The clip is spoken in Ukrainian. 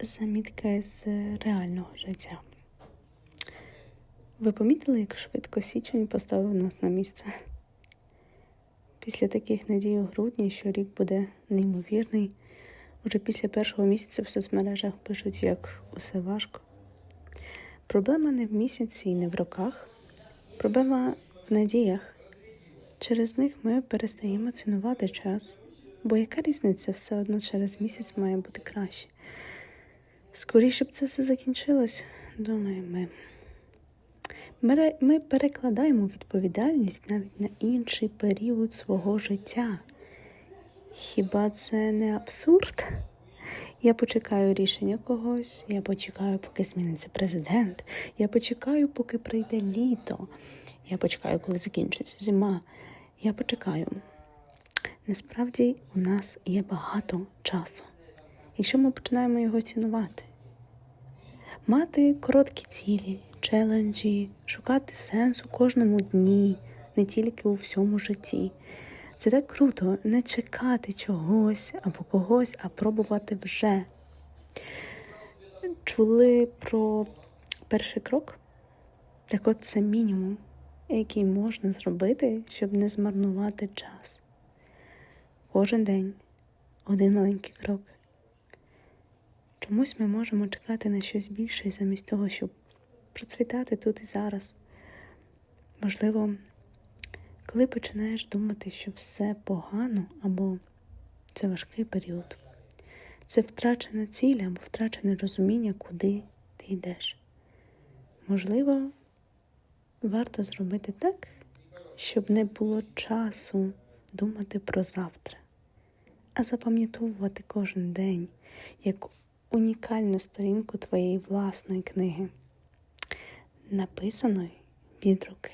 Замітка з реального життя. Ви помітили, як швидко січень поставив нас на місце? Після таких надій у грудні, що рік буде неймовірний, уже після першого місяця в соцмережах пишуть, як усе важко. Проблема не в місяці і не в роках, проблема в надіях. Через них ми перестаємо цінувати час, бо яка різниця все одно через місяць має бути краще. Скоріше б це все закінчилось, думаємо ми. Ми, перекладаємо відповідальність навіть на інший період свого життя. Хіба це не абсурд? Я почекаю рішення когось, я почекаю, поки зміниться президент, я почекаю, поки прийде літо, я почекаю, коли закінчиться зима. Я почекаю. Насправді у нас є багато часу, якщо ми починаємо його цінувати. Мати короткі цілі, челенджі, шукати сенс у кожному дні, не тільки у всьому житті. Це так круто не чекати чогось або когось, а пробувати вже. Чули про перший крок? Так от це мінімум, який можна зробити, щоб не змарнувати час. Кожен день один маленький крок. Чомусь ми можемо чекати на щось більше замість того, щоб процвітати тут і зараз. Можливо, коли починаєш думати, що все погано або це важкий період, це втрачена ціль або втрачене розуміння, куди ти йдеш. Можливо, варто зробити так, щоб не було часу думати про завтра, а запам'ятовувати кожен день як унікальну сторінку твоєї власної книги, написаної від руки.